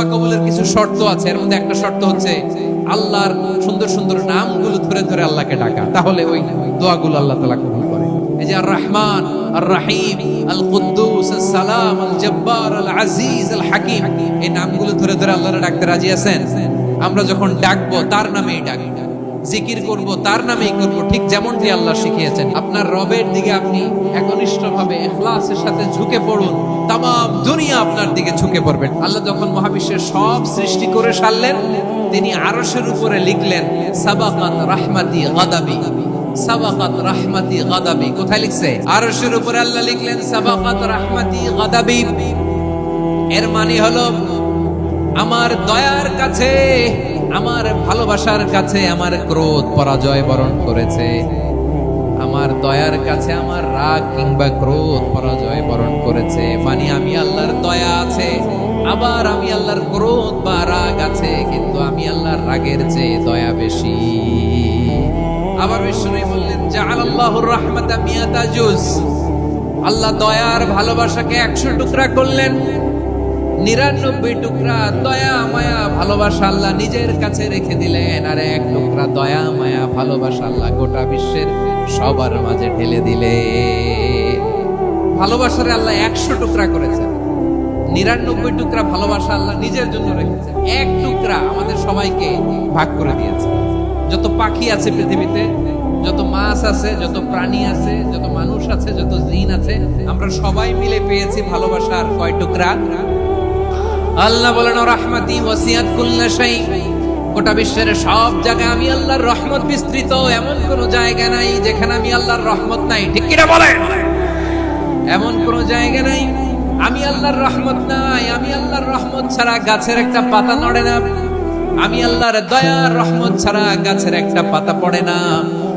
দোয়া কবুলের কিছু শর্ত আছে। এর মধ্যে একটা শর্ত হচ্ছে, আল্লাহর সুন্দর সুন্দর নামগুলো ধরে ধরে আল্লাহকে ডাকা। তাহলে ওই দোয়াগুলো আল্লাহ তালা কবুল করে। এই যে আর রহমান আর রাহিম আল কুদ্দুস আল সালাম আল জব্বার আল আজিজ আল হাকিম এই নামগুলো ধরে ধরে আল্লাহর ডাকতে রাজি আছেন? আমরা যখন ডাকবো, তার নামেই ডাকবো। জিকির করব, তার নামেই করব, ঠিক যেমনটি আল্লাহ শিখিয়েছেন। আপনার রবের দিকে আপনি একনিষ্ঠ ভাবে এখলাসের সাথে ঝুঁকে পড়ুন তাম দুনিয়া আপনার দিকে ঝুঁকে পড়বেন আল্লাহ যখন মহাবিশ্বের সব সৃষ্টি করে সারলেন, তিনি আরশের উপরে লিখলেন সাবাকাত রাহমাতি গাদাবি সাবাকাত রাহমাতি গাদাবি। কোথায় লিখছে? আরশের উপরে আল্লাহ লিখলেন সাবাকাত রাহমাতি গাদাবি। এর মানে হলো, আমার দয়ার কাছে আমার ভালোবাসার কাছে আমার ক্রোধ, পরাজয় বরণ করেছে। আমার দয়ার কাছে আমার রাগ কিংবা ক্রোধ, পরাজয় বরণ করেছে। মানে আমি আল্লাহর দয়া আছে, আবার আমি আল্লাহর ক্রোধ বা রাগ আছে, কিন্তু আমি আল্লাহর রাগের চেয়ে দয়া বেশি। আবার বিষ্ণু বললেন যে আল্লাহর রাহমাতা মিয়াতা জুজ আল্লাহ দয়ার ভালোবাসাকে একশো টুকরা করলেন। নিরানব্বই টুকরা দয়া, মায়া, ভালোবাসা আল্লাহ নিজের কাছে রেখে দিলেন। আর এক টুকরা দয়া, মায়া, ভালোবাসা আল্লাহ গোটা বিশ্বের সবার মাঝে ঢেলে দিলে ভালোবাসার আল্লাহ একশো টুকরা করেছেন। নিরানব্বই টুকরা ভালোবাসা আল্লাহ নিজের জন্য রেখেছেন। এক টুকরা আমাদের সবাইকে ভাগ করে দিয়েছে যত পাখি আছে পৃথিবীতে, যত মাছ আছে, যত প্রাণী আছে, যত মানুষ আছে, যত জিন আছে, আমরা সবাই মিলে পেয়েছি ভালোবাসার কয় টুকরা? আল্লাহ বলেন, রহমাতি ওয়াসিয়াত কুল্লা শাই গোটা বিশ্বের সব জায়গায় আমি আল্লাহর রহমত বিস্তৃত, এমন কোন জায়গা নাই যেখানে আমি আল্লাহর রহমত নাই। ঠিক কিনা বলেন? এমন কোন জায়গা নাই, আমি আল্লাহর রহমত নাই, আমি আল্লাহর রহমত ছাড়া গাছের একটা পাতা নড়ে না। আমি আল্লাহর দয়ার রহমত ছাড়া গাছের একটা পাতা পড়ে না।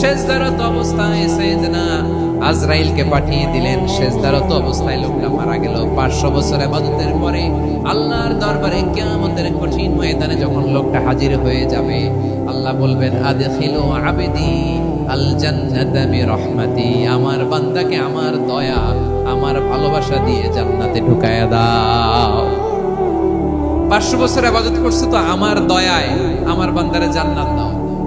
শেষদারত অবস্থায় সেজনা আজরাইলকে পাঠিয়ে দিলেন। শেষদারত অবস্থায় লোকটা মারা গেল। পাঁচশো বছর আবাদতের পরে আল্লাহর দরবারে কেয়ামতের কঠিন ময়দানে যখন লোকটা হাজির হয়ে যাবে, আল্লাহ বলবেন, আদখিলু আবেদি বিরহমাতি। আমার বান্দাকে আমার দয়া, আমার ভালোবাসা দিয়ে জান্নাতে ঢুকায়া দাও। পাঁচশো বছর আবাদত করছে তো আমার দয়ায়, আমার বান্দারে জান্নাত দাও।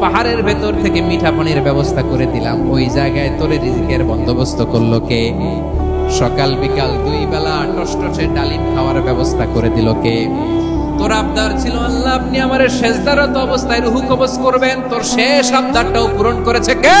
পাহাড়ের ভেতর থেকে মিঠা পানির ব্যবস্থা করে দিলাম। ওই জায়গায় তোরে রিজিকের বন্দোবস্ত করল কে? সকাল বিকাল দুই বেলা টসটসে ডালিম খাওয়ার ব্যবস্থা করে দিল কে? তোর আবদার ছিল আল্লাহ, আপনি আমার শেষদারত অবস্থায় রুহু কবজ করবেন। তোর শেষ আবদারটাও পূরণ করেছে কে?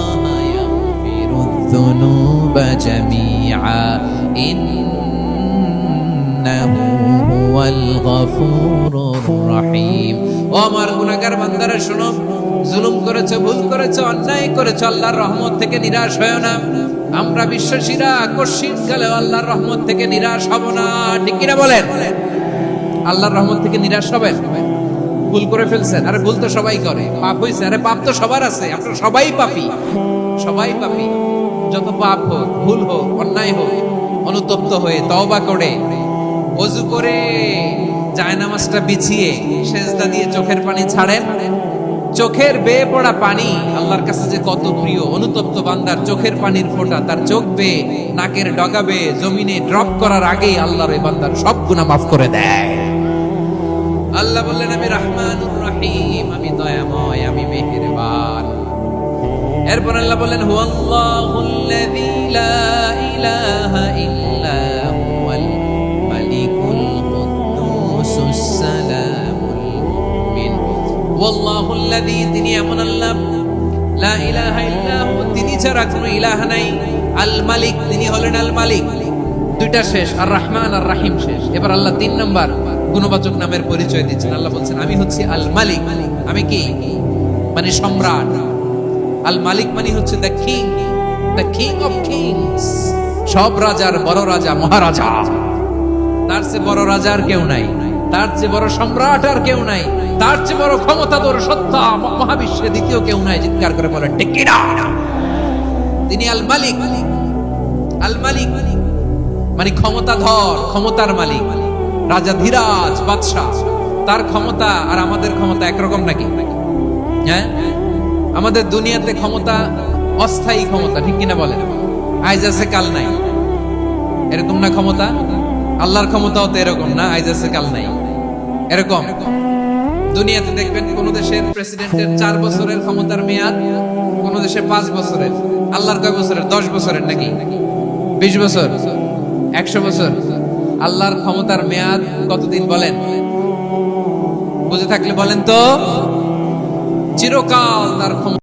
জামিআ ইন্নাহু হুয়াল গফুরুর রহিম ও আমার গুনাহগার বান্দারা, শোনো। জুলুম করেছে, ভুল করেছে, অন্যায় করেছে, আল্লাহর রহমত থেকে নিরাশ হয় না। আমরা বিশ্বাসীরা কশিন কালে আল্লাহর রহমত থেকে নিরাশ হব না। ঠিক কিনা বলেন? আল্লাহর রহমত থেকে নিরাশ হবেন? ভুল করে ফেলছেন। আরে ভুল তো সবাই করে। পাপ হয়েছে আরে পাপ তো সবার আছে। আমরা সবাই পাপি। সবাই পাপি। যত পাপ হোক, ভুল হোক, অন্যায় হোক, অনুতপ্ত হয়ে তওবা করে অজু করে জায়নামাজটা বিছিয়ে সেজদা দিয়ে চোখের পানি ছাড়েন। চোখের বেয়ে পড়া পানি আল্লাহর কাছে যে কত প্রিয়, অনুতপ্ত বান্দার চোখের পানির ফোঁটা তার চোখ বেয়ে, নাকের ডগা বেয়ে, জমিনে ড্রপ করার আগেই আল্লাহর এই বান্দার সব গুনাহ মাফ করে দেয়। আল্লাহ বললেন, আমি রহমানুর রহিম, আমি দয়াময়, আমি মেহেরবান এরপর আল্লাহ ওয়াল্লাহুল্লাযী তিনি এমন আল্লাহ। হু, তিনি ছাড়া নাই। আল মালিক, তিনি হলেন আল মালিক। দুইটা শেষ, আর রহমান আর রাহিম শেষ। এবার আল্লাহ তিন নম্বর গুণবাচক নামের পরিচয় দিচ্ছেন। আল্লাহ বলছেন, আমি হচ্ছি আল মালিক। আমি কি? মানে সম্রাট। আল মালিক মানে হচ্ছে the king the king of kings সব রাজার বড় রাজা, মহারাজা। তার চেয়ে বড় রাজার কেউ নাই। তার চেয়ে বড় সম্রাট আর কেউ নাই। তার চেয়ে বড় ক্ষমতাধর সত্তা মহাবিশ্বে দ্বিতীয় কেউ নাই, চিৎকার করে বলে টেকিরা তিনি আল মালিক। আল মালিক মানে ক্ষমতাধর, ক্ষমতার মালিক। রাজা ধীরাজ, বাদশাহ। তার ক্ষমতা আর আমাদের ক্ষমতা একরকম নাকি? হ্যাঁ? আমাদের দুনিয়াতে ক্ষমতা, অস্থায়ী ক্ষমতা, ঠিক কিনা বলেন? আইজ আছে, কাল নাই। এরকম না ক্ষমতা? আল্লাহর ক্ষমতাও তো এরকম না, আইজ আছে, কাল নাই। এরকম। দুনিয়াতে দেখবেন কোন দেশের প্রেসিডেন্টের চার বছরের ক্ষমতার মেয়াদ, কোন দেশে পাঁচ বছরের। আল্লাহর কয় বছরের? দশ বছরের নাকি? বিশ বছর? একশো বছর? আল্লাহর ক্ষমতার মেয়াদ কতদিন বলেন? বুঝে থাকলে বলেন তো? চিরকাল তার ক্ষমতা